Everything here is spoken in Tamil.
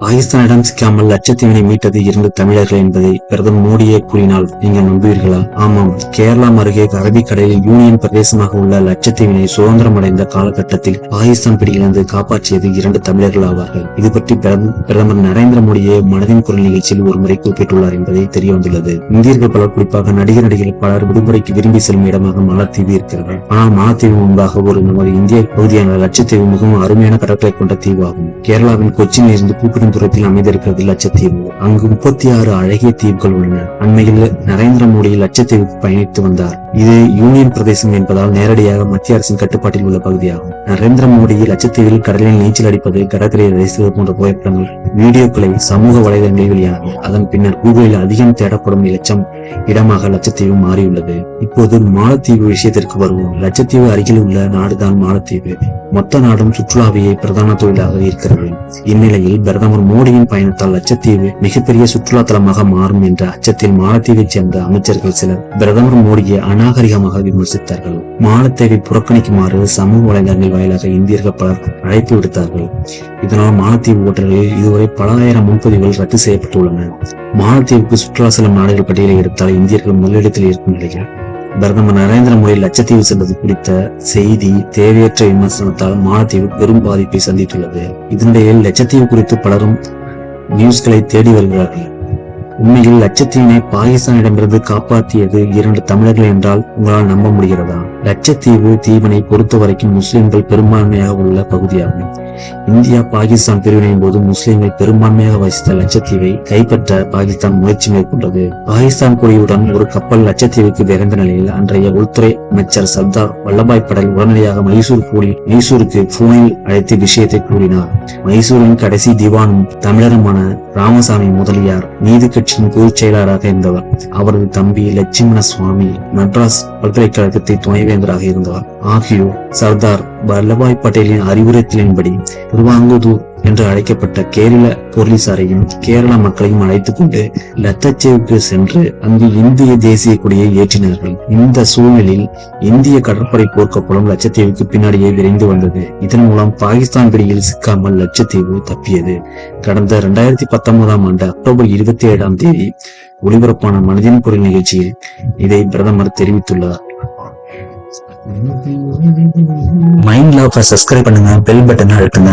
பாகிஸ்தானிடம் சிக்காமல் லட்சத்தீவினை மீட்டது இரண்டு தமிழர்கள் என்பதை பிரதமர் மோடியே கூறினால் நீங்கள் நம்புவீர்களா? ஆமாம். கேரளம் அருகே அரபிக்கடலில் யூனியன் பிரதேசமாக உள்ள லட்சத்தீவினை சுதந்திரம் அடைந்த காலகட்டத்தில் பாகிஸ்தான் பிடியிலிருந்து காப்பாற்றியது இரண்டு தமிழர்கள் ஆவார்கள். இது பற்றி பிரதமர் நரேந்திர மோடியே மனதின் குரல் நிகழ்ச்சியில் ஒருமுறை குறிப்பிட்டுள்ளார் என்பதை தெரிய வந்துள்ளது இந்தியர்கள் பலர் குறிப்பாக நடிகர் நடிகைகள் பலர் விடுமுறைக்கு விரும்பி செல்லும் இடமாக மாலத்தீவு இருக்கிறது ஆனால் மாலத்தீவு முன்பாக ஒரு நமது இந்திய பகுதியான லட்சத்தீவு மிகவும் அருமையான கடற்கரை கொண்ட தீவாகும். கேரளாவின் கொச்சியில் இருந்து கூப்பிடும் தூரத்தில் அமைந்திருக்கிறது லட்சத்தீவு. அங்கு முப்பத்தி ஆறு அழகிய தீவுகள் உள்ளன. அண்மையில் நரேந்திர மோடி லட்சத்தீவுக்கு பயணித்து வந்தார். இது யூனியன் பிரதேசம் என்பதால் நேரடியாக மத்திய அரசின் கட்டுப்பாட்டில் உள்ள பகுதியாகும். நரேந்திர மோடி லட்சத்தீவில் கடலில் நீச்சல் அடிப்பது கடற்கரையை ரசித்தது போன்ற புகைப்படங்கள் வீடியோக்களை சமூக வலைதளங்களில் வெளியானது அதன் பின்னர் கூகுளில் அதிகம் தேடப்படும் இலட்சம் இடமாக லட்சத்தீவு மாறியுள்ளது. இப்போது மாலத்தீவு விஷயத்திற்கு வருவோம். லட்சத்தீவு அருகில் உள்ள நாடுதான் மாலத்தீவு. மொத்த நாடும் சுற்றுலாவையே பிரதான தொழிலாக இருக்கிறது இந்நிலையில் பிரதமர் மோடியின் பயணத்தால் லட்சத்தீவு மிகப்பெரிய சுற்றுலா தலமாக மாறும் என்ற அச்சத்தில் மாலத்தீவை சேர்ந்த அமைச்சர்கள் சிலர். பிரதமர் மோடியை அநாகரிகமாக விமர்சித்தார்கள்? மாலத்தீவை புறக்கணிக்குமாறு சமூக வலைதளங்கள் வாயிலாக இந்தியர்கள் பலர் அழைப்பு விடுத்தார்கள். இதனால் மாலத்தீவு ஓட்டல்களில் இதுவரை பல ஆயிரம் முன்பதிவுகள் ரத்து செய்யப்பட்டுள்ளன. மாலத்தீவுக்கு சுற்றுலா செல்லும் நாடுகள் பட்டியலை எடுத்தால் இந்தியர்கள் முதலிடத்தில் இருக்கும் நிலையில் பிரதமர் நரேந்திர மோடி லட்சத்தீவு சென்றது குறித்த செய்தி தேவையற்ற விமர்சனத்தால் மாலத்தீவு பெரும் பாதிப்பை சந்தித்துள்ளது. இதனிடையில் லட்சத்தீவு குறித்து பலரும் நியூஸ்களை தேடி வருகிறார்கள். உண்மையில் லட்சத்தீவினை பாகிஸ்தானிடமிருந்து காப்பாற்றியது இரண்டு தமிழர்கள் என்றால் உங்களால் நம்ப முடிகிறதா? லட்சத்தீவு தீவினை பொறுத்த வரைக்கும் முஸ்லிம்கள் பெரும்பான்மையாக உள்ள பகுதியாகும். இந்தியா பாகிஸ்தான் பிரிவினையின் போது முஸ்லிம்கள் பெரும்பான்மையாக வசித்த லட்சத்தீவை கைப்பற்ற பாகிஸ்தான் முயற்சி மேற்கொண்டது. பாகிஸ்தான் கொடியுடன் ஒரு கப்பல் லட்சத்தீவுக்கு விரைந்த நிலையில் அன்றைய உள்துறை அமைச்சர் சர்தார் வல்லபாய் படேல் உடனடியாக மைசூர் கூடி மைசூருக்கு போனில் அழைத்து விஷயத்தை கூறினார். மைசூரின் கடைசி திவானும் தமிழருமான ராமசாமி முதலியார் நீதி கட்சியின் பொதுச் செயலாளராக இருந்தவர். அவரது தம்பி லட்சுமண சுவாமி மெட்ராஸ் பல்கலைக்கழகத்தை துணைவேந்தராக இருந்தவர். ஆகியோர் சர்தார் வல்லபாய் பட்டேலின் அறிவுறுத்தலின்படி திருவாங்கூர் என்று அழைக்கப்பட்ட கேரள போலீசாரையும் கேரள மக்களையும் அழைத்துக் கொண்டு லத்தச்சேவுக்கு சென்று அங்கு இந்திய தேசிய கொடியை ஏற்றினார்கள். இந்த சூழ்நிலையில் இந்திய கடற்படை போர்க்கப்பலம் லட்சத்தீவுக்கு பின்னாடியே விரைந்து வந்தது. இதன் மூலம் பாகிஸ்தான் பிடியில் சிக்காமல் லட்சத்தீவு தப்பியது. கடந்த இரண்டாயிரத்தி பத்தொன்பதாம் ஆண்டு அக்டோபர் இருபத்தி ஏழாம் தேதி ஒளிபரப்பான மனதின் குரல் நிகழ்ச்சியில் இதை பிரதமர் தெரிவித்துள்ளார். மைண்ட் லாஃபை சப்ஸ்கிரைப் பண்ணுங்க பெல் பட்டனை அழுத்துங்க.